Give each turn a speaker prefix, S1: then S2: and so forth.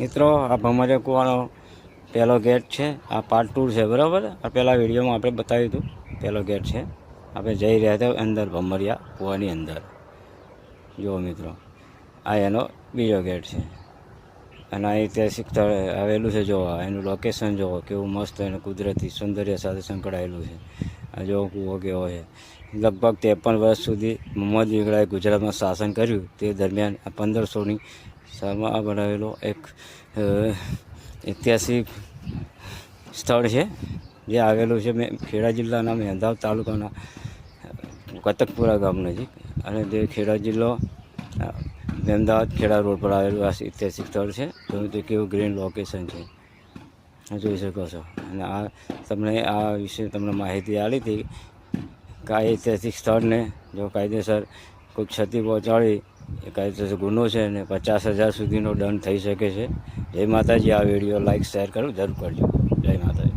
S1: મિત્રો, આ ભમરિયા કૂવાનો પહેલો ગેટ છે. આ પાર્ટ ટુ છે, બરાબર? આ પહેલાં વિડીયોમાં આપણે બતાવ્યું હતું. પહેલો ગેટ છે. આપણે જઈ રહ્યા હતા અંદર, ભમરિયા કૂવાની અંદર. જુઓ મિત્રો, આ એનો બીજો ગેટ છે. અને આ ઐતિહાસિક સ્થળ આવેલું છે. જોવા એનું લોકેશન જુઓ, કેવું મસ્ત અને કુદરતી સૌંદર્ય સાથે સંકળાયેલું છે. જો કૂવો કેવો છે. લગભગ ત્રેપન વર્ષ સુધી મોહમ્મદ બેગડાએ ગુજરાતમાં શાસન કર્યું. તે દરમિયાન પંદરસોની સાલમાં બનાવેલો એક ઐતિહાસિક સ્થળ છે, જે આવેલું છે મેં, ખેડા જિલ્લાના મહેંદાવ તાલુકાના કતકપુરા ગામ નજીક. અને તે ખેડા જિલ્લો અમદાવાદ ખેડા રોડ પર આવેલું આ ઐતિહાસિક સ્થળ છે. જોયું તો કેવું ગ્રીન લોકેશન છે? જોઈ શકો છો. અને આ તમને આ વિશે તમને માહિતી આપી હતી. કે ઐતિહાસિક સ્થળને જો કાયદેસર કોઈ ક્ષતિ પહોંચાડી, એ કાયદેસર ગુનો છે અને પચાસ હજાર સુધીનો દંડ થઈ શકે છે. જય માતાજી, આ વીડિયો લાઈક, શેર કરો, જરૂર કરજો. જય માતાજી.